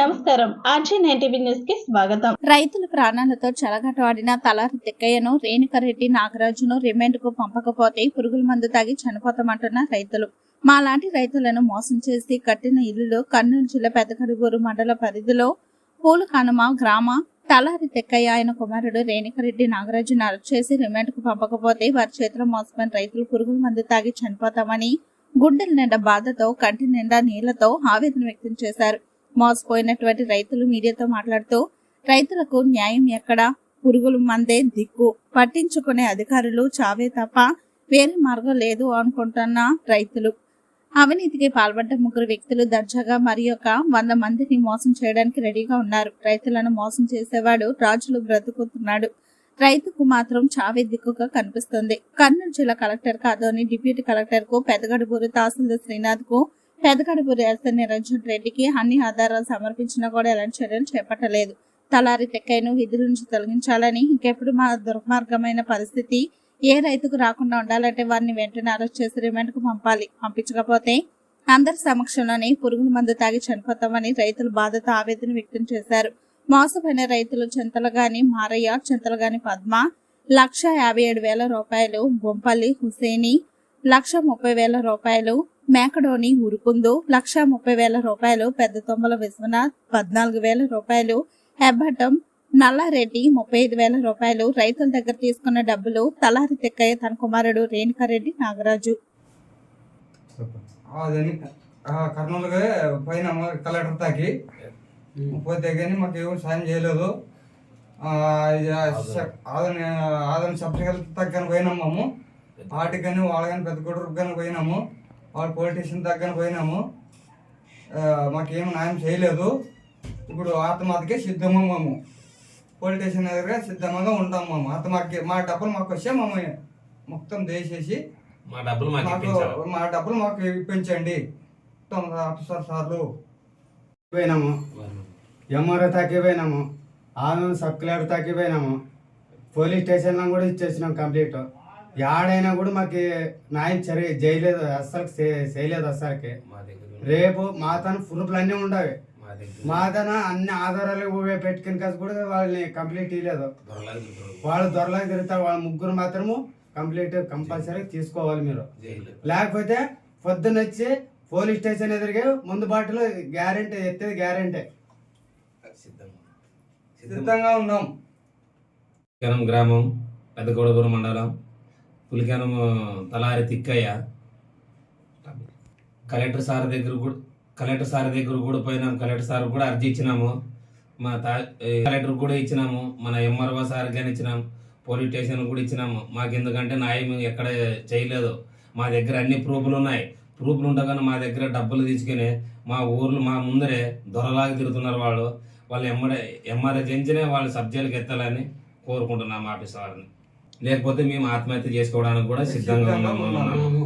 నమస్కారం. RG TV న్యూస్కి స్వాగతం. రైతుల ప్రాణాలతో చెలగటవాడిన తలారి తిక్కయ్యను రేణుకరెడ్డి నాగరాజును రిమాండ్కు పంపకపోతే పురుగుల మందు తాగి చనిపోతామంటున్న రైతులు. మాలాంటి రైతులను మోసం చేసి కట్టిన ఇల్లులు కర్నూలు జిల్లా పెద్దకడుగూరు మండల పరిధిలో పూలకనుమ గ్రామ తలారి తెక్కయ్య ఆయన కుమారుడు రేణుకరెడ్డి నాగరాజును అరెస్ట్ చేసి రిమాండ్కు పంపకపోతే వారి చేతిలో మోసమైన రైతులు పురుగుల మందు తాగి చనిపోతామని గుండెల నిండా బాధతో కంటి నిండా నీళ్ళతో ఆవేదన వ్యక్తం చేశారు. మోసపోయినటువంటి రైతులు మీడియాతో మాట్లాడుతూ రైతులకు న్యాయం ఎక్కడ? పురుగులు మందే దిక్కు. పట్టించుకునే అధికారులు చావే తప్ప వేరే మార్గం లేదు అనుకుంటున్న రైతులు. అవినీతికి పాల్పడ్డ ముగ్గురు వ్యక్తులు దర్జాగా మరి ఒక వంద మందిని మోసం చేయడానికి రెడీగా ఉన్నారు. రైతులను మోసం చేసేవాడు రాజులు బ్రతుకుతున్నాడు. రైతుకు మాత్రం చావే దిక్కుగా కనిపిస్తుంది. కర్నూలు జిల్లా కలెక్టర్ కాదోని డిప్యూటీ కలెక్టర్కు పెదగడుబూరు తహసీల్దార్ శ్రీనాథ్కు పెదకడుపు ఎస్ఐ నిరంజన్ రెడ్డికి అన్ని ఆధారాలు సమర్పించినా కూడా ఎలాంటి చర్యలు చేపట్టలేదు. తలారి తెక్కైను విధుల నుంచి తొలగించాలని ఇంకెప్పుడు మా దుర్మార్గమైన పరిస్థితి ఏ రైతుకు రాకుండా ఉండాలంటే వారిని వెంటనే అరెస్ట్ చేసి రిమాండ్కు పంపాలి. పంపించకపోతే అందరి సమక్షంలోనే పురుగుల మందు తాగి చనిపోతామని రైతులు బాధతో ఆవేదన వ్యక్తం చేశారు. మోసపోయిన రైతులు చింతలగాని మారయ్య చింతలగాని పద్మ లక్ష యాభై ఏడు వేల రూపాయలు బొంపల్లి హుసేని లక్ష ముప్పై వేల రూపాయలు మేకడోని ఉరుకుందు లక్ష ముప్పై వేల రూపాయలు పెద్ద తొమ్మల విశ్వనాథ్ పద్నాలుగు వేల రూపాయలు హెబ్బటం నల్లారెడ్డి ముప్పై ఐదు వేల రూపాయలు రైతుల దగ్గర తీసుకున్న డబ్బులు తలారి తెక్కయ్య తన కుమారుడు రేణుకారెడ్డి నాగరాజు. అదని కర్నూలుగా పోయిన కలెక్టర్ తాకి. పోతే కానీ మాకు ఏమి సాయం చేయలేదు. ఆదరణ ఆదరణ సబ్సిడీ తగ్గన పోయినాము మేము. వాటికి కానీ వాళ్ళ కానీ పెద్ద కొడుకు కానీ పోయినాము. వాళ్ళ పొలిటీషియన్ తగ్గన పోయినాము. మాకేం న్యాయం చేయలేదు. ఇప్పుడు ఆత్మహత్యకే సిద్ధము మేము. పొలిటీషియన్ దగ్గర సిద్ధంగా ఉంటాం మేము. ఆత్మహత్య మా డబ్బులు మాకు వస్తే మేము మొత్తం దేశేసి మా డబ్బులు మాకు మా డబ్బులు మాకు ఇప్పించండి. ఆఫీసర్ సార్లు పోయినాము. ఎంఆర్ఓ తాకి పోయినాము. ఆమె సర్కులర్ తాకి పోయినాము. పోలీస్ స్టేషన్లో కూడా ఇచ్చేసినాం కంప్లీట్. యాడైనా కూడా మాకు న్యాయం చర్య చేయలేదు అస్సలు చేయలేదు అస్సలకి. రేపు మా తన ప్రూఫ్లు అన్నీ ఉండవు. మా తన అన్ని ఆధారాలు పెట్టుకుని కాసి కూడా వాళ్ళని కంప్లీట్ ఇవ్వలేదు. వాళ్ళు దొరలకు తిరుగుతారు వాళ్ళ ముగ్గురు మాత్రము కంప్లీట్ కంపల్సరీ తీసుకోవాలి మీరు. లేకపోతే పొద్దున్న వచ్చి పోలీస్ స్టేషన్ ఎదురుగా ముందు బాటలో గ్యారెంటీ ఎత్తేది గ్యారెంటీ. సిద్ధం సిద్ధంగా ఉన్నాం. గ్రామం పెద్దగొడగూరు మండలం. పులికానం తలారి తిక్కయ్య. కలెక్టర్ సార్ దగ్గర కూడా కలెక్టర్ సార్ దగ్గర కూడా పోయినాం. కలెక్టర్ సార్ కూడా అర్జీ ఇచ్చినాము. మా తా కలెక్టర్ కూడా ఇచ్చినాము. మన ఎంఆర్ఓ సార్ కానీ ఇచ్చినాం. పోలీస్ స్టేషన్ కూడా ఇచ్చినాము. మాకు ఎందుకంటే న్యాయం ఎక్కడ చేయలేదు. మా దగ్గర అన్ని ప్రూఫ్లు ఉన్నాయి. ప్రూఫ్లు ఉండగానే మా దగ్గర డబ్బులు తీసుకుని మా ఊర్లు మా ముందరే దొరలాగా తిరుగుతున్నారు వాళ్ళు. వాళ్ళు ఎమ్మడే ఎంఆర్ఐ చేయించనే వాళ్ళు సబ్జెక్టులకు ఎత్తాలని కోరుకుంటున్నాం ఆఫీస్ వారిని. లేకపోతే మేము ఆత్మహత్య చేసుకోవడానికి కూడా సిద్ధంగా ఉన్నాము.